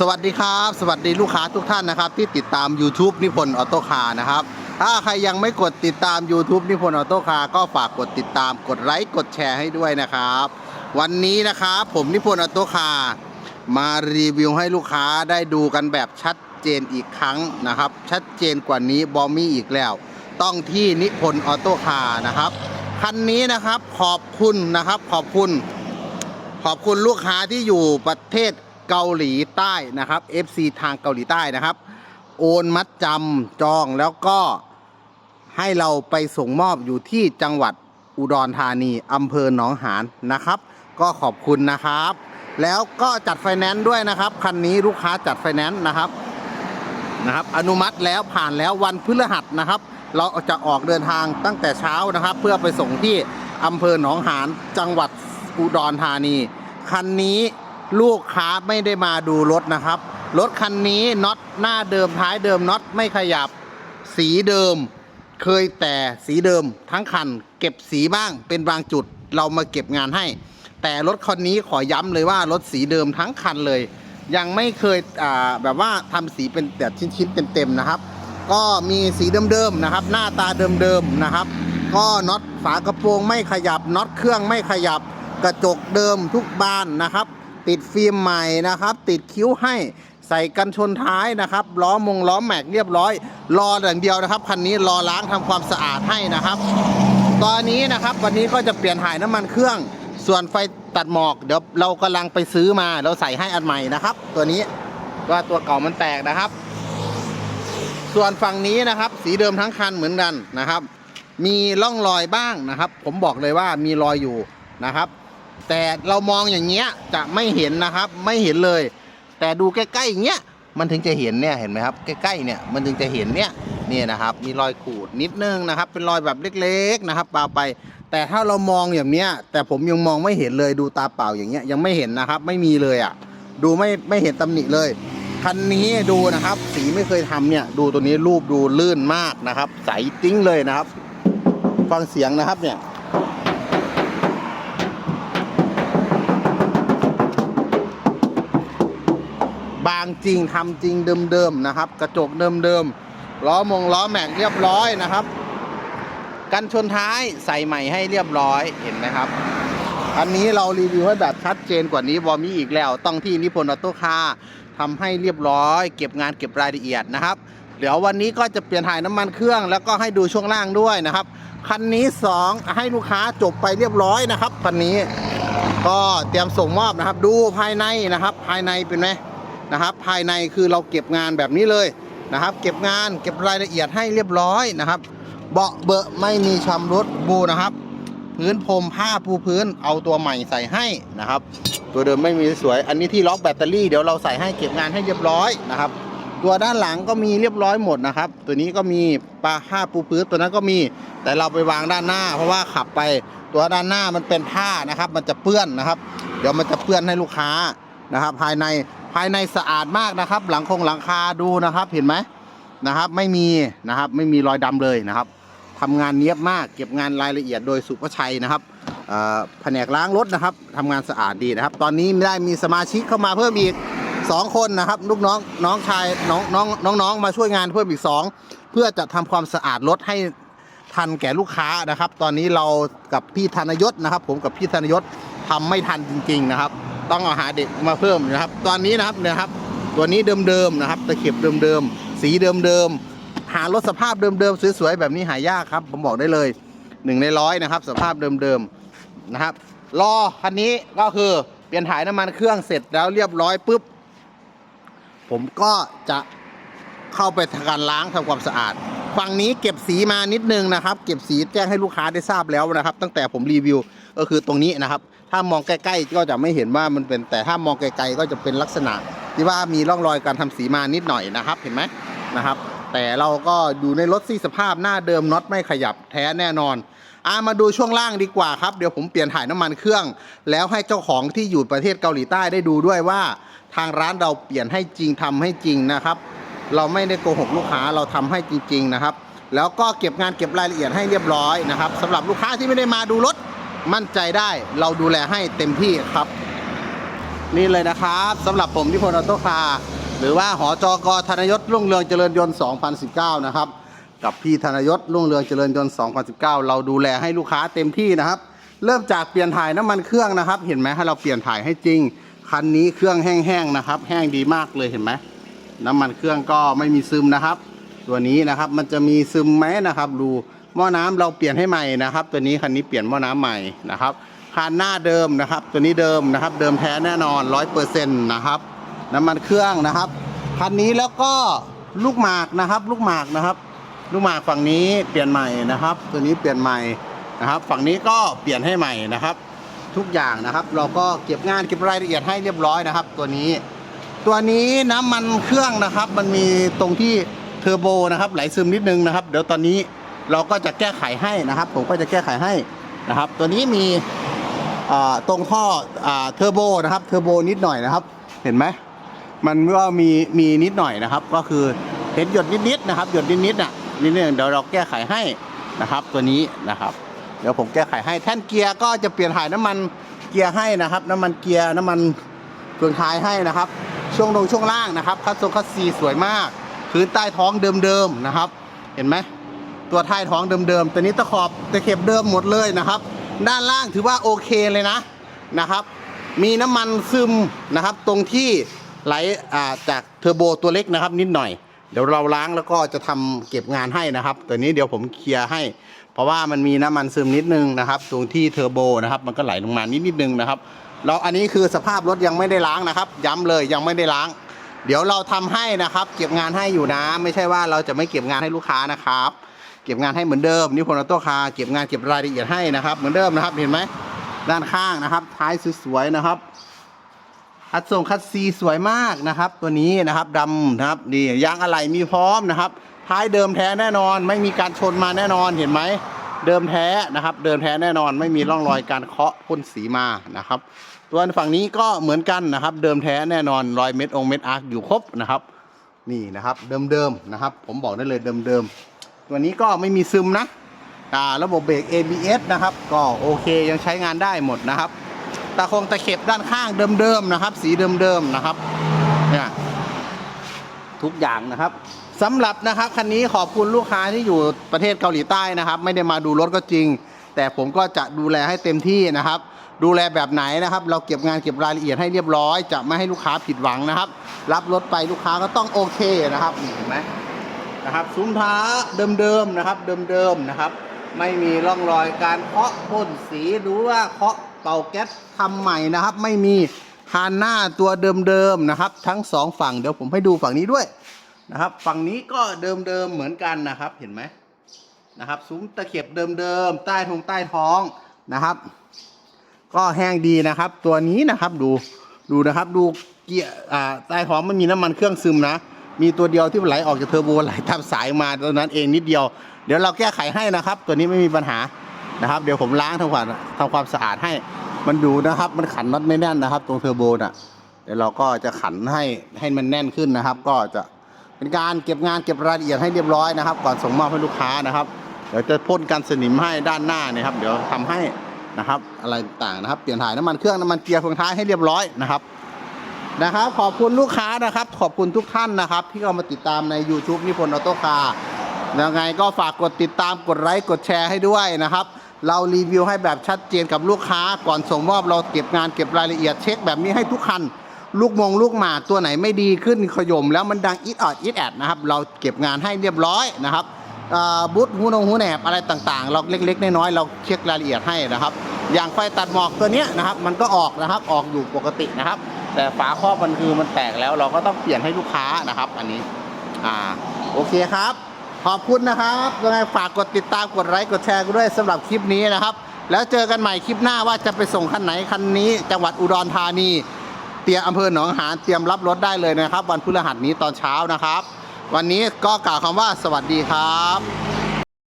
สวัสดีครับ สวัสดีลูกค้าทุกท่านนะครับ ที่ติดตาม YouTube นิพนธ์ออโต้คาร์นะครับ ถ้าใครยังไม่กดติดตาม YouTube นิพนธ์ออโต้คาร์ก็ฝากกดติดตามกดไลค์กดแชร์ให้ด้วยนะครับ วันนี้นะครับผมนิพนธ์ออโต้คาร์มารีวิวให้ลูกค้าได้ดูกันแบบชัดเจนอีกครั้งนะครับ ชัดเจนกว่านี้บอมี่อีกแล้ว ต้องที่นิพนธ์ออโต้คาร์นะครับคันนี้นะครับขอบคุณนะครับขอบคุณ ขอบคุณลูกค้าที่อยู่ประเทศ เกาหลีใต้นะครับ FC ทางเกาหลีใต้นะครับ โอนมัดจำจองแล้วก็ให้เราไปส่งมอบอยู่ที่จังหวัดอุดรธานีอำเภอหนองหานนะครับ ก็ขอบคุณนะครับ แล้วก็จัดไฟแนนซ์ด้วยนะครับคันนี้ลูกค้าจัดไฟแนนซ์นะครับนะครับอนุมัติแล้วผ่านแล้ววันพฤหัสนะครับ เราจะออกเดินทางตั้งแต่เช้านะครับ เพื่อไปส่งที่อำเภอหนองหานจังหวัดอุดรธานี คันนี้ ลูกค้าไม่ได้มาดูรถนะครับ รถคันนี้น็อตหน้าเดิมท้ายเดิมน็อตไม่ขยับสีเดิม เคยแต่สีเดิมทั้งคัน เก็บสีบ้างเป็นบางจุดเรามาเก็บงานให้ แต่รถคันนี้ขอย้ำเลยว่ารถสีเดิมทั้งคันเลย ยังไม่เคยแบบว่าทำสีเป็นแบบชิ้นๆเต็มๆนะครับ ก็มีสีเดิมๆนะครับ หน้าตาเดิมๆนะครับ ก็น็อตฝากระโปรงไม่ขยับน็อตเครื่องไม่ขยับกระจกเดิมทุกบานนะครับ ติดฟิล์มใหม่นะครับ ติดคิ้วให้ใส่กันชนท้ายนะครับล้อมงล้อแม็กเรียบร้อย รออย่างเดียวนะครับคันนี้รอล้างทำความสะอาดให้นะครับ ตอนนี้นะครับวันนี้ก็จะเปลี่ยนถ่ายน้ำมันเครื่อง ส่วนไฟตัดหมอกเดี๋ยวเรากำลังไปซื้อมาเราใส่ให้อันใหม่นะครับ ตัวนี้ว่าตัวเก่ามันแตกนะครับ ส่วนฝั่งนี้นะครับ สีเดิมทั้งคันเหมือนกันนะครับ มีร่องรอยบ้างนะครับ ผมบอกเลยว่ามีรอยอยู่นะครับ แต่เรามองอย่างเงี้ยจะไม่เห็นนะครับไม่เห็นเลย แต่ดูใกล้ๆอย่างเงี้ยมันถึงจะเห็นเนี่ยเห็นไหมครับใกล้ๆเนี่ยมันถึงจะเห็นเนี่ยนี่นะครับมีรอยขูดนิดนึงนะครับ เป็นรอยแบบเล็กๆนะครับเปล่าไป แต่ถ้าเรามองอย่างเนี้ยแต่ผมยังมองไม่เห็นเลยดูตาเปล่าอย่างเงี้ยยังไม่เห็นนะครับไม่มีเลยอะดูไม่ไม่เห็นตำหนิเลยคันนี้ดูนะครับ สีไม่เคยทำเนี่ยดูตัวนี้รูปดูลื่นมากนะครับ ใสติ้งเลยนะครับ ฟังเสียงนะครับเนี่ย บางจริงทำจริงเดิมๆนะครับ กระจกเดิมๆล้อมงล้อแม็กเรียบร้อยนะครับ กันชนท้ายใส่ใหม่ให้เรียบร้อยเห็นไหมครับ อันนี้เรารีวิวให้แบบชัดเจนกว่านี้วอมีอีกแล้ว ต้องที่นิพนธ์ออโต้คาทำให้เรียบร้อย เก็บงานเก็บรายละเอียดนะครับเดี๋ยววันนี้ก็จะเปลี่ยนถ่ายน้ำมันเครื่องแล้วก็ให้ดูช่วงล่างด้วยนะครับคันนี้สองให้ลูกค้าจบไปเรียบร้อยนะครับคันนี้ก็เตรียมส่งมอบนะครับ ดูภายในนะครับ ภายในเป็นไหม นะครับ ภายในคือเราเก็บงานแบบนี้เลยนะครับ เก็บงานเก็บรายละเอียดให้เรียบร้อยนะครับ เบาะเบอะไม่มีชำรุดบูนะครับ พื้นพรมผ้าปูพื้นเอาตัวใหม่ใส่ให้นะครับ ตัวเดิมไม่มีสวย อันนี้ที่ล็อกแบตเตอรี่เดี๋ยวเราใส่ให้เก็บงานให้เรียบร้อยนะครับ ตัวด้านหลังก็มีเรียบร้อยหมดนะครับ ตัวนี้ก็มีปลาผ้าปูพื้นตัวนั้นก็มี แต่เราไปวางด้านหน้า เพราะว่าขับไปตัวด้านหน้ามันเป็นผ้านะครับ มันจะเปื้อนนะครับ เดี๋ยวมันจะเปื้อนให้ลูกค้านะครับ ภายใน ภายในสะอาดมากนะครับ หลังคงหลังคาดูนะครับ เห็นไหมนะครับ ไม่มีนะครับ ไม่มีรอยดำเลยนะครับทำงานเนียบมาก เก็บงานรายละเอียดโดยสุภชัยนะครับแผนกล้างรถนะครับทำงานสะอาดดีนะครับ ตอนนี้ได้มีสมาชิกเข้ามาเพิ่มอีกสองคนนะครับ ลูกน้องน้องชายน้องน้องน้องน้องมาช่วยงานเพิ่มอีกสองเพื่อจะทำความสะอาดรถให้ทันแก่ลูกค้านะครับ ตอนนี้เรากับพี่ธนยศนะครับ ผมกับพี่ธนยศทำไม่ทันจริง ๆ นะครับ ต้องเอาหาเด็กมาเพิ่มนะครับ ตอนนี้นะครับเนี่ยครับ ตัวนี้เดิมๆนะครับตะเข็บเดิมๆสีเดิมๆหารถสภาพเดิมๆสวยๆแบบนี้หายากครับ ผมบอกได้เลยหนึ่งในร้อยนะครับ สภาพเดิมๆนะครับรอคันนี้ก็คือเปลี่ยนถ่ายน้ำมันเครื่องเสร็จแล้วเรียบร้อยปุ๊บผมก็จะเข้าไปทำการล้างทำความสะอาดฝั่งนี้เก็บสีมานิดนึงนะครับ เก็บสีแจ้งให้ลูกค้าได้ทราบแล้วนะครับ ตั้งแต่ผมรีวิวก็คือตรงนี้นะครับ ถ้ามองใกล้ๆก็จะไม่เห็นว่ามันเป็นแต่ถ้ามองไกลๆก็จะเป็นลักษณะ ที่ว่ามีร่องรอยการทำสีมานิดหน่อยนะครับ เห็นไหมนะครับ แต่เราก็อยู่ในรถซี่สภาพหน้าเดิมน็อตไม่ขยับแท้แน่นอนอามาดูช่วงล่างดีกว่าครับ เดี๋ยวผมเปลี่ยนถ่ายน้ำมันเครื่อง แล้วให้เจ้าของที่อยู่ประเทศเกาหลีใต้ได้ดูด้วยว่า ทางร้านเราเปลี่ยนให้จริงทำให้จริงนะครับ เราไม่ได้โกหกลูกค้าเราทำให้จริง ๆ นะครับ แล้วก็เก็บงานเก็บรายละเอียดให้เรียบร้อยนะครับสำหรับลูกค้าที่ไม่ได้มาดูรถ มั่นใจได้เราดูแลให้เต็มที่ครับ นี่เลยนะครับสำหรับผมที่พลออโต้คาร์หรือว่าหอจกธนยศรุ่งเรืองเจริญยนต์ 2019 นะครับ กับพี่ธนยศรุ่งเรืองเจริญยนต์ 2019 เราดูแลให้ลูกค้าเต็มที่นะครับ เริ่มจากเปลี่ยนถ่ายน้ำมันเครื่องนะครับ เห็นไหมให้เราเปลี่ยนถ่ายให้จริง คันนี้เครื่องแห้งๆนะครับ แห้งดีมากเลยเห็นไหมน้ำมันเครื่องก็ไม่มีซึมนะครับ ตัวนี้นะครับมันจะมีซึมไหมนะครับดู หม้อน้ำเราเปลี่ยนให้ใหม่นะครับ ตัวนี้คันนี้เปลี่ยนหม้อน้ำใหม่นะครับคันหน้าเดิมนะครับ ตัวนี้เดิมนะครับ เดิมแท้แน่นอนร้อยเปอร์เซ็นต์นะครับน้ำมันเครื่องนะครับคันนี้แล้วก็ลูกหมากนะครับ ลูกหมากนะครับ ลูกหมากฝั่งนี้เปลี่ยนใหม่นะครับ ตัวนี้เปลี่ยนใหม่นะครับ ฝั่งนี้ก็เปลี่ยนให้ใหม่นะครับ ทุกอย่างนะครับ เราก็เก็บงานเก็บรายละเอียดให้เรียบร้อยนะครับ ตัวนี้ ตัวนี้น้ำมันเครื่องนะครับ มันมีตรงที่เทอร์โบนะครับ ไหลซึมนิดนึงนะครับ เดี๋ยวตอนนี้ เราก็จะแก้ไขให้นะครับ ผมก็จะแก้ไขให้นะครับ ตัวนี้มีตรงท่ออเทอร์โบนะครับเทอร์โบนิดหน่อยนะครับ เห็นไหมมันก็มีมีนิดหน่อยนะครับ ก็คือเห็นหยดนิดๆนะครับ หยดนิดๆอะนิดนึงเดี๋ยวเราแก้ไขให้นะครับ ตัวนี้นะครับ เดี๋ยวผมแก้ไขให้แท่นเกียร์ก็จะเปลี่ยนถ่ายน้ำมันเกียร์ให้นะครับ น้ำมันเกียร์น้ำมันเฟืองท้ายให้นะครับ ช่วงลงช่วงล่างนะครับคัสโซคัสซีสวยมากพื้นใต้ท้องเดิมๆนะครับ เห็นไหม ตัวท้ายท้องเดิมๆตัวนี้ตะขอบตะเข็บเดิมหมดเลยนะครับ ด้านล่างถือว่าโอเคเลยนะนะครับ มีน้ำมันซึมนะครับ ตรงที่ไหลาจากเทอร์โบตัวเล็กนะครับ นิดหน่อย เดี๋ยวเราล้างแล้วก็จะทำเก็บงานให้นะครับ ตัวนี้เดี๋ยวผมเคลียร์ให้ เพราะว่ามันมีน้ำมันซึมนิดนึงนะครับ ตรงที่เทอร์โบนะครับ มันก็ไหลลงมานิดนิดนึงนะครับเราอันนี้คือสภาพรถยังไม่ได้ล้างนะครับ ย้ำเลยยังไม่ได้ล้าง เดี๋ยวเราทำให้นะครับ เก็บงานให้อยู่นะ ไม่ใช่ว่าเราจะไม่เก็บงานให้ลูกค้านะครับ เก็บงานให้เหมือนเดิมนี่พลออโต้คาร์เก็บงานเก็บรายละเอียดให้นะครับเหมือนเดิมนะครับเห็นไหมด้านข้างนะครับ ท้ายสวยๆนะครับคัดทรงคัดซีสวยมากนะครับ ตัวนี้นะครับดำนะครับดียางอะไหล่มีพร้อมนะครับ ท้ายเดิมแท้แน่นอน ไม่มีการชนมาแน่นอนเห็นไหมเดิมแท้นะครับ เดิมแท้แน่นอนไม่มีร่องรอยการเคาะพ่นสีมานะครับ ตัวฝั่งนี้ก็เหมือนกันนะครับ เดิมแท้แน่นอนรอยเม็ดองเม็ดอาร์คอยู่ครบนะครับ นี่นะครับเดิมๆนะครับ ผมบอกได้เลยเดิมๆ ตัวนี้ก็ไม่มีซึมนะอ่าระบบเบรก ABS นะครับ ก็โอเคยังใช้งานได้หมดนะครับตาคงตะเข็บด้านข้างเดิมๆนะครับ สีเดิมๆนะครับเนี่ยทุกอย่างนะครับสำหรับนะครับคันนี้ขอบคุณลูกค้าที่อยู่ประเทศเกาหลีใต้นะครับ ไม่ได้มาดูรถก็จริง แต่ผมก็จะดูแลให้เต็มที่นะครับ ดูแลแบบไหนนะครับ เราเก็บงานเก็บรายละเอียดให้เรียบร้อย จะไม่ให้ลูกค้าผิดหวังนะครับ รับรถไปลูกค้าก็ต้องโอเคนะครับนี่เห็นไหม นะครับซุ้มท้าเดิมๆนะครับเดิมๆนะครับ ไม่มีร่องรอยการเคาะพ่นสีหรือว่าเคาะเป่าแก๊สทำใหม่นะครับ ไม่มีคานหน้าตัวเดิมๆนะครับ ทั้งสองฝั่งเดี๋ยวผมให้ดูฝั่งนี้ด้วยนะครับ ฝั่งนี้ก็เดิมๆเหมือนกันนะครับเห็นไหมนะครับซุ้มตะเข็บเดิมๆใต้ทงใต้ท้องนะครับ ก็แห้งดีนะครับ ตัวนี้นะครับดูดูนะครับดูเกียร์ใต้ท้องไม่มีน้ำมันเครื่องซึมนะ มีตัวเดียวที่ไหลออกจากเทอร์โบไหลตามสายมาตัวนั้นเองนิดเดียว เดี๋ยวเราแก้ไขให้นะครับ ตัวนี้ไม่มีปัญหานะครับ เดี๋ยวผมล้างทำความทำความสะอาดให้มันดูนะครับ มันขันน็อตไม่แน่นนะครับ ตรงเทอร์โบน่ะเดี๋ยวเราก็จะขันให้ให้มันแน่นขึ้นนะครับ ก็จะเป็นการเก็บงานเก็บรายละเอียดให้เรียบร้อยนะครับ ก่อนส่งมอบให้ลูกค้านะครับเดี๋ยวจะพ่นกันสนิมให้ด้านหน้านี่ครับ เดี๋ยวทำให้นะครับ อะไรต่างนะครับ เปลี่ยนถ่ายน้ำมันเครื่องน้ำมันเกียร์เฟืองท้ายให้เรียบร้อยนะครับ นะครับ ขอบคุณลูกค้านะครับ ขอบคุณทุกท่านนะครับ ที่เข้ามาติดตามใน YouTube นิพนธ์ออโต้คาร์ยังไงก็ฝากกดติดตามกดไลค์กดแชร์ให้ด้วยนะครับ เรารีวิวให้แบบชัดเจนกับลูกค้าก่อนส่งมอบเราเก็บงานเก็บรายละเอียดเช็คแบบนี้ให้ทุกคันลูกมงลูกหมาตัวไหนไม่ดีขึ้นขยม แล้วมันดังอิดออดอิดแอดนะครับเราเก็บงานให้เรียบร้อยนะครับบูทหูนงหูแหนบอะไรต่างๆ เราเล็ก ๆ น้อยๆเราเช็ครายละเอียดให้นะครับ อย่างไฟตัดหมอกตัวนี้นะครับ มันก็ออกนะครับออกอยู่ปกตินะครับ แต่ฝาครอบมันคือมันแตกแล้วเราก็ต้องเปลี่ยนให้ลูกค้านะครับ อันนี้ อ่า โอเคครับ ขอบคุณนะครับยังไงฝากกดติดตามกดไลค์กดแชร์กันด้วยสำหรับคลิปนี้นะครับ แล้วเจอกันใหม่คลิปหน้าว่าจะไปส่งคันไหนคันนี้ จังหวัดอุดรธานี เตรียมอำเภอหนองหานเตรียมรับรถได้เลยนะครับ วันพฤหัสนี้ตอนเช้านะครับ วันนี้ก็กล่าวคำว่าสวัสดีครับ